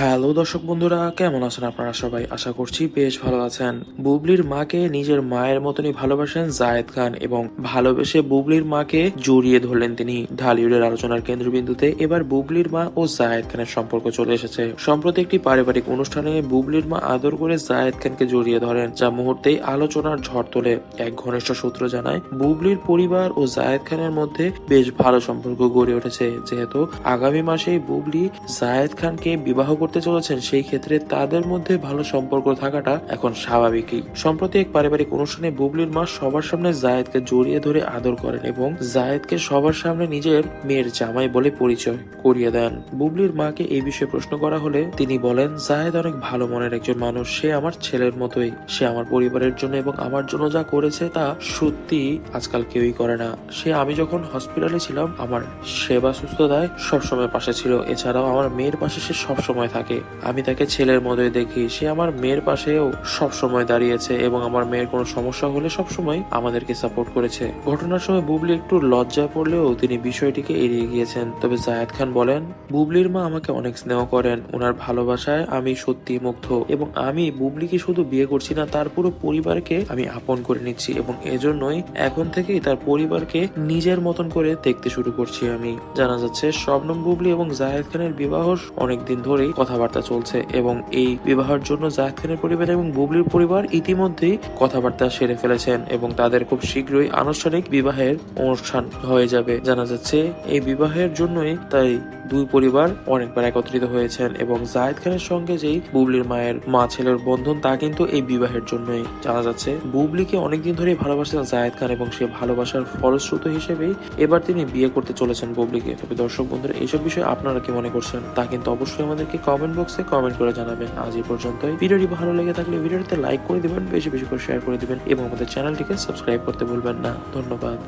Hello দর্শক বন্ধুরা, কেমন আছেন আপনারা সবাই? আশা করছি বেশ ভালো আছেন। বুবলির মাকে নিজের মায়ের মতনই ভালোবাসেন জায়েদ খান এবং ভালোবেসে বুবলির মাকে জড়িয়ে ধরলেন তিনি। ঢালিউডের আলোচনার কেন্দ্রবিন্দুতে এবার বুবলির মা ও জায়েদ খানের সম্পর্ক চলে এসেছে। সম্প্রতি একটি পারিবারিক অনুষ্ঠানে বুবলির মা আদর করে জায়েদ খানকে জড়িয়ে ধরেন, যা মুহূর্তেই আলোচনার ঝড় তোলে। এক ঘনিষ্ঠ সূত্র জানায়, বুবলির পরিবার ও জায়েদ খানের মধ্যে বেশ ভালো সম্পর্ক গড়ে উঠেছে। যেহেতু আগামী মাসেই বুবলি জায়েদ খানকে বিবাহ করতে চলেছেন, সেই ক্ষেত্রে তাদের মধ্যে ভালো সম্পর্ক থাকাটা এখন স্বাভাবিকই। সম্প্রতি এক পারিবারিক অনুষ্ঠানে বুবলির মা সবার সামনে জায়েদকে জড়িয়ে ধরে আদর করেন এবং জায়েদকে সবার সামনে নিজের মেয়ের জামাই বলে পরিচয় করিয়ে দেন। বুবলির মাকে এই বিষয়ে প্রশ্ন করা হলে তিনি বলেন, জায়েদ অনেক ভালো মনের একজন মানুষ, সে আমার ছেলের মতোই। সে আমার পরিবারের জন্য এবং আমার জন্য যা করেছে তা সত্যি আজকাল কেউই করে না। সে আমি যখন হসপিটালে ছিলাম, আমার সেবা সুস্থতায় সবসময় পাশে ছিল। এছাড়াও আমার মেয়ের পাশে সে সবসময় থাকে। আমি তাকে ছেলের মতোই দেখি। সে আমার মেয়ের পাশেও সবসময় দাঁড়িয়েছে এবং আমার মেয়ের কোনো সমস্যা হলে সবসময় আমাদেরকে সাপোর্ট করেছে। ঘটনার সময় বুবলি একটু লজ্জায় পড়লেও তিনি বিষয়টিকে এড়িয়ে গিয়েছেন। তবে জায়েদ খান বলেন, বুবলির মা আমাকে অনেক স্নেহ করেন। ওনার ভালোবাসায় আমি সত্যি মুগ্ধ এবং আমি বুবলিকে শুধু বিয়ে করছি না, তার পুরো পরিবারকে আমি আপন করে নিচ্ছি এবং এজন্যই এখন থেকেই তার পরিবারকে নিজের মতন করে দেখতে শুরু করছি আমি। জানা যাচ্ছে, শবনম বুবলি এবং জাহেদ খানের বিবাহ অনেকদিন ধরেই কথাবার্তা চলছে এবং এই বিবাহের জন্য জাহেদ খানের পরিবার এবং বুবলির পরিবার ইতিমধ্যেই কথাবার্তা সেরে ফেলেছেন এবং তাদের খুব শীঘ্রই আনুষ্ঠানিক বিবাহের অনুষ্ঠান হয়ে যাবে। জানা যাচ্ছে, এই বিবাহের জন্যই তাই দুই পরিবার অনেকবার একত্রিত হয়েছেন এবং জায়েদ খানের সঙ্গে যেই বুবলির মায়ের মা ছেলের বন্ধন, তা কিন্তু এই বিবাহের জন্যই। জানা যাচ্ছে, বুবলিকে অনেকদিন ধরেই ভালোবাসেন জায়েদ খান এবং সে ভালোবাসার ফলশ্রুত হিসেবেই এবার তিনি বিয়ে করতে চলেছেন বুবলিকে। তবে দর্শক বন্ধুরা, এইসব বিষয়ে আপনারা কি মনে করছেন? তা কিন্তু অবশ্যই আমাদেরকে কমেন্ট বক্সে কমেন্ট করে জানাবেন। আজ এই পর্যন্তই। ভিডিওটি ভালো লেগে থাকলে ভিডিওটিতে লাইক করে দিবেন, বেশি বেশি করে শেয়ার করে দিবেন এবং আমাদের চ্যানেলটিকে সাবস্ক্রাইব করতে ভুলবেন না। ধন্যবাদ।